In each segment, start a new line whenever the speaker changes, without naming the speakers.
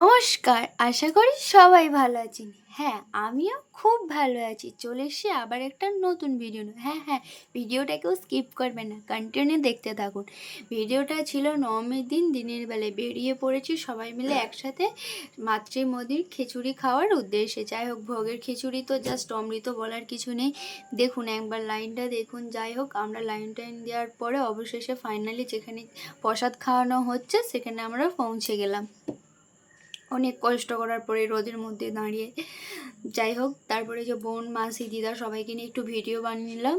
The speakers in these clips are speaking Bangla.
নমস্কার, আশা করি সবাই ভালো আছেন। হ্যাঁ আমিও খুব ভালো আছি। চলে এসেছি আবার একটা নতুন ভিডিও। হ্যাঁ হ্যাঁ ভিডিওটা কেউ স্কিপ করবেন না। কন্টিনিউ দেখতে থাকুন। ভিডিওটা ছিল নবমীর দিন, দিনের বেলায় বেরিয়ে পড়েছি সবাই মিলে একসাথে মাতৃ মোদির খিচুড়ি খাওয়ার উদ্দেশ্যে। যাই হোক, ভোগের খিচুড়ি তো জাস্ট অমৃত বলার কিছু নেই। দেখুন, একবার লাইনটা দেখুন। যাই হোক, আমরা লাইন টাইন দেওয়ার পরে অবশেষে ফাইনালি যেখানে প্রসাদ খাওয়ানো হচ্ছে, সেখানে আমরা পৌঁছে গেলাম। অনেক কষ্ট করার পরে রোদের মধ্যে দাঁড়িয়ে যাই হোক, তারপরে যে বোন, মাসি, দিদা সবাইকে নিয়ে একটু ভিডিও বানিয়ে নিলাম।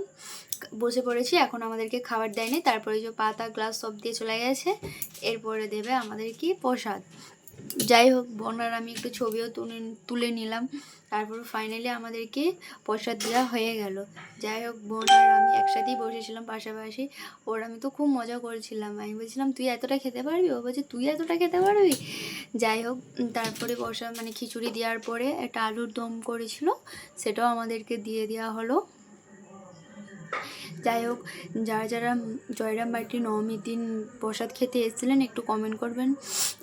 বসে পড়েছি, এখন আমাদেরকে খাবার দেয়নি। তারপরে যে পাতা, গ্লাস সব দিয়ে চলে গেছে। এরপরে দেবে আমাদের কি প্রসাদ। যাই হোক বোন আর আমি একটু ছবিও তুলে তুলে নিলাম। তারপর ফাইনালি আমাদেরকে প্রসাদ দেওয়া হয়ে গেল। যাই হোক বোন আর আমি একসাথেই বসেছিলাম পাশাপাশি। ওর আমি তো খুব মজা করেছিলাম। আমি বলছিলাম, তুই এতটা খেতে পারবি? ও বলছে, তুই এতটা খেতে পারবি? যাই হোক তারপরে বসা মানে খিচুড়ি দেওয়ার পরে একটা আলুর দম করেছিল। সেটাও আমাদেরকে দিয়ে দেওয়া হলো। যাই হোক যারা যারা জয়রাম বাটির নবমীর দিন প্রসাদ খেতে এসেছিলেন একটু কমেন্ট করবেন।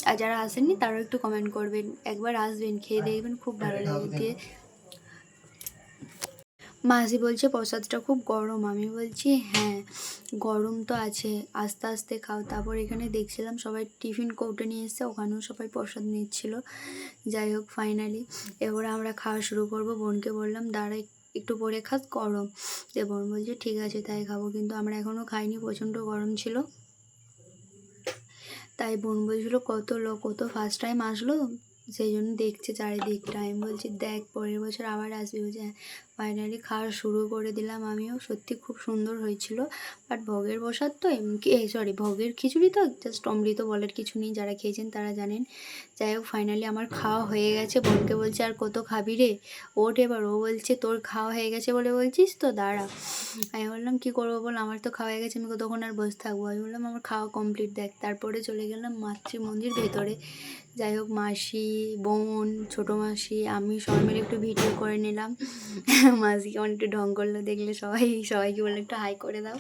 আর যারা আসেননি তারাও একটু কমেন্ট করবেন। একবার আসবেন খেয়ে দেখবেন খুব ভালো লাগে দিয়ে মাসি বলছে প্রসাদটা খুব গরম। আমি বলছি হ্যাঁ গরম তো আছে। আস্তে আস্তে খাও। তারপর এখানে দেখছিলাম সবাই টিফিন কৌটে নিয়ে এসছে ওখানেও সবাই প্রসাদ নিচ্ছিল। যাই হোক ফাইনালি এবারে আমরা খাওয়া শুরু করব। বোনকে বললাম দাঁড়া একটু পরে খাস গরম। যে বোন বলছে ঠিক আছে, তাই খাব। কিন্তু আমরা এখনও খাইনি, প্রচণ্ড গরম ছিল। তাই বোন বলছিল, কত লোক, কত ফার্স্ট টাইম আসলো? সেই জন্য দেখছে চারিদিকটা। আমি বলছি, দেখ, পরের বছর আবার আসবি। বলছে ফাইনালি খাওয়া শুরু করে দিলাম আমিও। সত্যি খুব সুন্দর হয়েছিল। বাট ভোগের প্রসাদ তো এমনি সরি ভোগের খিচুড়ি তো জাস্ট অমৃত বলার কিছু নেই, যারা খেয়েছেন তারা জানেন। যাই হোক ফাইনালি আমার খাওয়া হয়ে গেছে। বোনকে বলছে, আর কত খাবি রে? ওঠ এবার। ও বলছে, তোর খাওয়া হয়ে গেছে বলে বলছিস তো? দাঁড়া। আমি বললাম, কী করব বল? আমার তো খাওয়া হয়ে গেছে। আমি কতক্ষণ আর বসে থাকব আমি বললাম, আমার খাওয়া কমপ্লিট দেখ। তারপরে চলে গেলাম মাতৃ মন্দির ভেতরে। যাই হোক, মাসি, বোন, ছোটো মাসি, আমি সবাই মিলে একটু ভিডিও করে নিলাম। মাসি কেমন একটু ঢং করল দেখলে সবাই, সবাইকে বলল একটু হাই করে দাও।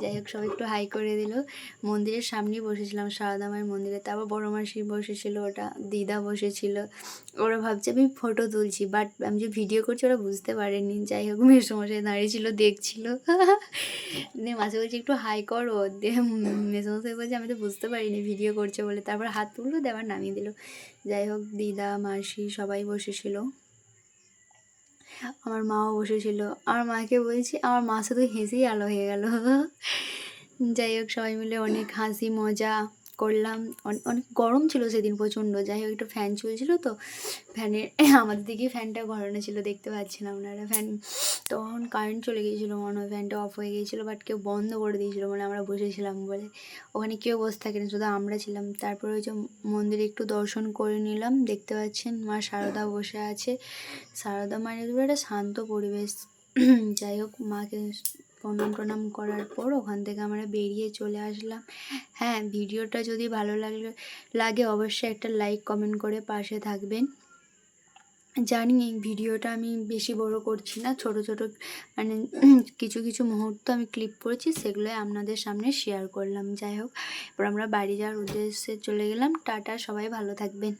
যাই হোক, সবাই একটু হাই করে দিল। মন্দিরের সামনেই বসেছিলাম, সারদা মায়ের মন্দিরে। তারপর বড় মাসি বসেছিল, ওটা দিদা বসেছিল। ওরা ভাবছে, আমি ফটো তুলছি বাট আমি যে ভিডিও করছি, ওরা বুঝতে পারেনি। যাই হোক, মেসমশাই দাঁড়িয়েছিল, দেখছিল। দিয়ে মাসে বলছি, একটু হাই করো। দিয়ে মেসমশাই বলছে, আমি তো বুঝতে পারিনি ভিডিও করছে বলে। তারপর হাত তুললো, দিয়ে আবার নামিয়ে দিল। যাই হোক, দিদা, মাসি সবাই বসেছিল। আমার মাও বসেছিল। আমার মাকে বলছি, আমার মা শুধু হেসেই আলো হয়ে গেল। যাই হোক, সবাই মিলে অনেক হাসি, মজা। করলাম। অনেক গরম ছিল সেদিন প্রচণ্ড, যাই হোক একটু ফ্যান চলছিল তো। ফ্যানের আমাদের দিকে ফ্যানটা ঘরানো ছিল, দেখতে পাচ্ছিলাম আপনারা ফ্যান তখন কারেন্ট চলে গিয়েছিল মনে হয় ফ্যানটা অফ হয়ে গিয়েছিল বাট কেউ বন্ধ করে দিয়েছিলো মানে আমরা বসেছিলাম বলে। ওখানে কেউ বসে থাকে না, শুধু আমরা ছিলাম। তারপরে ওই যে মন্দিরে একটু দর্শন করে নিলাম, দেখতে পাচ্ছেন মা শারদা বসে আছে। শারদা মানে একটা শান্ত পরিবেশ। যাই হোক, মাকে প্রণাম প্রণাম করার পর ওখান থেকে আমরা বেরিয়ে চলে আসলাম। হ্যাঁ ভিডিওটা যদি ভালো লাগলে, লাগে অবশ্যই একটা লাইক কমেন্ট করে পাশে থাকবেন। জানি এই ভিডিওটা আমি বেশি বড় করছি না, ছোট ছোট মানে কিছু কিছু মুহূর্ত আমি ক্লিপ করেছি, সেগুলোই আপনাদের সামনে শেয়ার করলাম। যাই হোক, এবার আমরা বাড়ি যাওয়ার উদ্দেশ্যে চলে গেলাম। টাটা, সবাই ভালো থাকবেন।